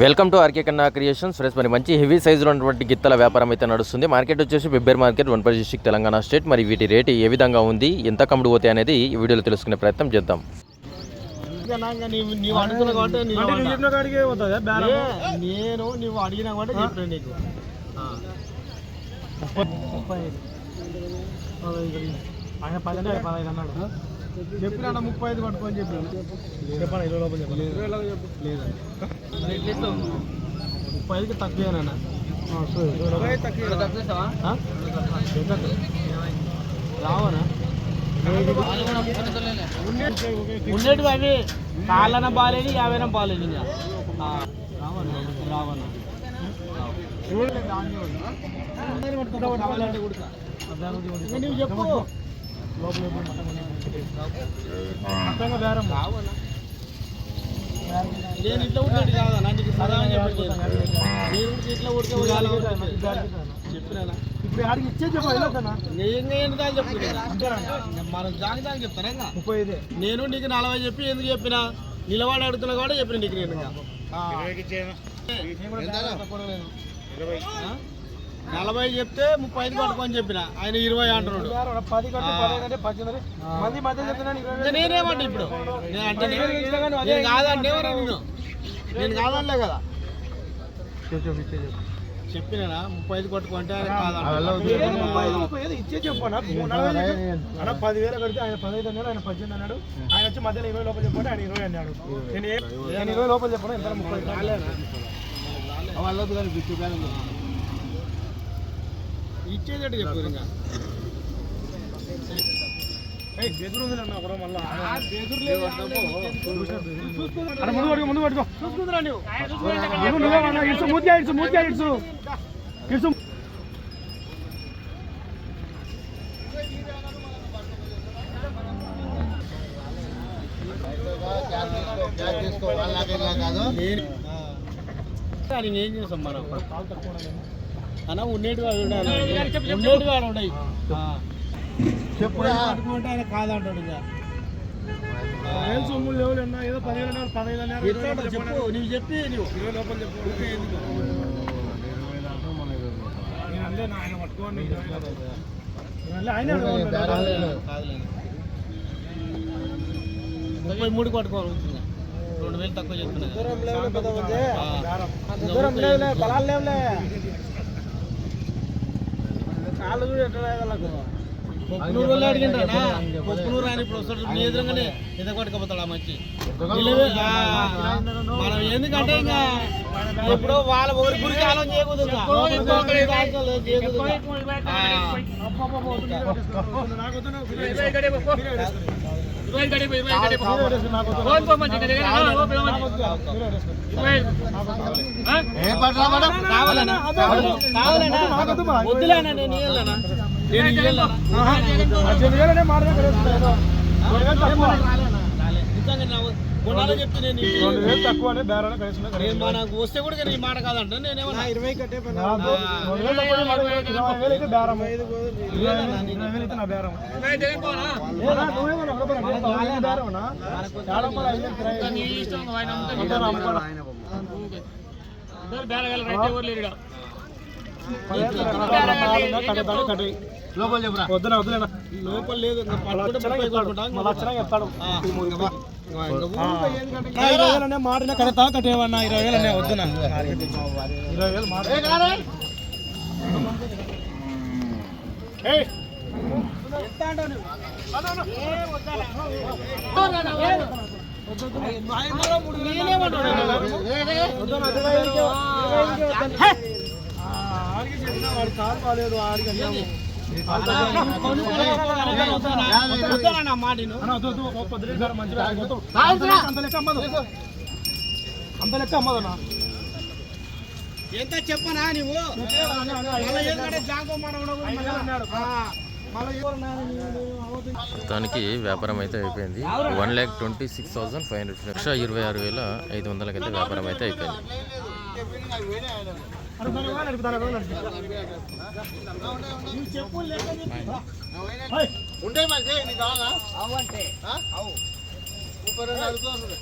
Welcome to RK Kanna creations. Friends మరి మంచి heavy సైజులో ఉన్నటువంటి గిత్తల వ్యాపారం అయితే నడుస్తుంది. మార్కెట్ వచ్చేసి బిబ్బేర్ మార్కెట్ వన్పల్లి డిస్టిక్ తెలంగాణ స్టేట్. మరి వీటి రేటు ఏ విధంగా ఉంది? ఎంత కమ్ముడు పోతాయి అనేది ఈ వీడియోలో తెలుసుకునే ప్రయత్నం చేద్దాం. నీవు నేను నువ్వు అడిగినా కూడా చెప్పాను నీకు ఆయన పదహైదు అన్నాడు. చెప్పినా ముప్పై ఐదు పట్టుకొని చెప్పాను చెప్పండి ఇరవై లోపల చెప్పండి లేదా మరి ఎట్లా ఇస్తావు? ముప్పై ఐదుకి తక్కువేనా రావనా? ఉండేటివి అవి. కాళ్ళన బాలేని యాభైనా బాలేని ఇంకా. రావనా? నువ్వు చెప్పు. రావనా నేను ఇట్లా నీకు సదా అని నేను ఇట్లా ఉడికే చెప్పినా ఇప్పుడు ఆడికి ఇచ్చే నేను మనం? ముప్పై ఐదే నీకు నలభై చెప్పి ఎందుకు చెప్పినా నిలబడి అడుగుతున్నా కూడా చెప్పిన నీకు నేను. ఆ? నలభై చెప్తే ముప్పై ఐదు పట్టుకొని చెప్పిన. ఆయన ఇరవై అంటున్నాడు. నేనేమంటే ఇప్పుడు? నేను అంటే నేను- నేను కాదంటే నేను నేను కాదనలే కదా. చెప్పినా ముప్పై ఐదు ఐదు ఇచ్చే చెప్పు అన్న. నలభై చెప్పు. అన్న పదివేలు కడితే ఆయన పదహైదు అన్నాడు ఆయన పద్దెనిమిది అన్నాడు. ఆయన వచ్చి మధ్యలో ఇరవై లోపల చెప్పండి ఆయన ఇరవై అన్నాడు. నేను ఇరవై లోపల చెప్పను ఎంత ముప్పై ఐదు. వాళ్ళతో కానీ ఇచ్చేదట్టు చెప్పు ఇంకా. బెదురు ఉంది అన్న ఒకరు మళ్ళా. బెదురు లేదు ముందు పట్టుకో పట్టుకో. నువ్వు. నువ్వు అన్న ఏం చేస్తాం మనం? అన్న ఉండేటి వాడు ఉండేటి వాడు ఉండయి చెప్పు. అంటే ఆయన కాదంటాడు ఇంకా. ఏం సొమ్ములు లేవు అన్న ఏదో పదివేలు పదహైదు అన్నారు చెప్పు. చెప్పు. నువ్వు చెప్పి నువ్వు. ఇరవై లోపల చెప్పు. నేను అందే నా ఆయన పట్టుకోండి ఆయనే. ముప్పై మూడు పట్టుకోవాలి రెండు వేలు తక్కువ చెప్తున్నా కాళ్ళు కూడా ఎట్లా అడిగిండ్రా పొక్కునూరు అని ఇప్పుడు వస్తాడు. నీ ఎదురుగానే ఎద కొట్టుకపోతాడు ఆ మంచి. నిలవే, ఆ, మనం ఎందుకంటే ఇంకా ఎప్పుడో వాళ్ళ ఒకరి గురించి ఆలోచన చేయకూడదు ఇంకా. ఒకరి ఆలోచన చేయకూడదు ఇంకా. ఆ. కావాలనా కావాలనా వద్దులేనా నేను నేను ఇయ్యాలనా నిజంగా నా గుణాలు బేరాలు కలిసి వస్తే కూడా కానీ ఈ మాట కాదంట నేనేమన్నా ఇరవై కట్టే వద్దున వద్దులేనా ముప్పై కొట్టుకుంటా. మళ్ళీ వచ్చినా చెప్తాడు ఇరవై కడతా కట్టేవన్నా ఇరవై వేలు అనే వద్దు ఇరవై వేలు మాట ఎంత అంటావు నువ్వు? చెప్పినా వాడి కాలు బాగాలేదు ఆడికి అన్నాము. అంత లెక్క అమ్మదన్నా ఎంత చెప్పనా నువ్వు. మొత్తానికి వ్యాపారం అయితే అయిపోయింది. One lakh twenty six thousand five hundred. లక్ష ఇరవై ఆరు వేల ఐదు వందలకైతే వ్యాపారం అయితే అయిపోయింది. ఉండే మరి నీకు కావాలా? అవు అంటే అవు. ముప్పై రెండు అడుగుతాను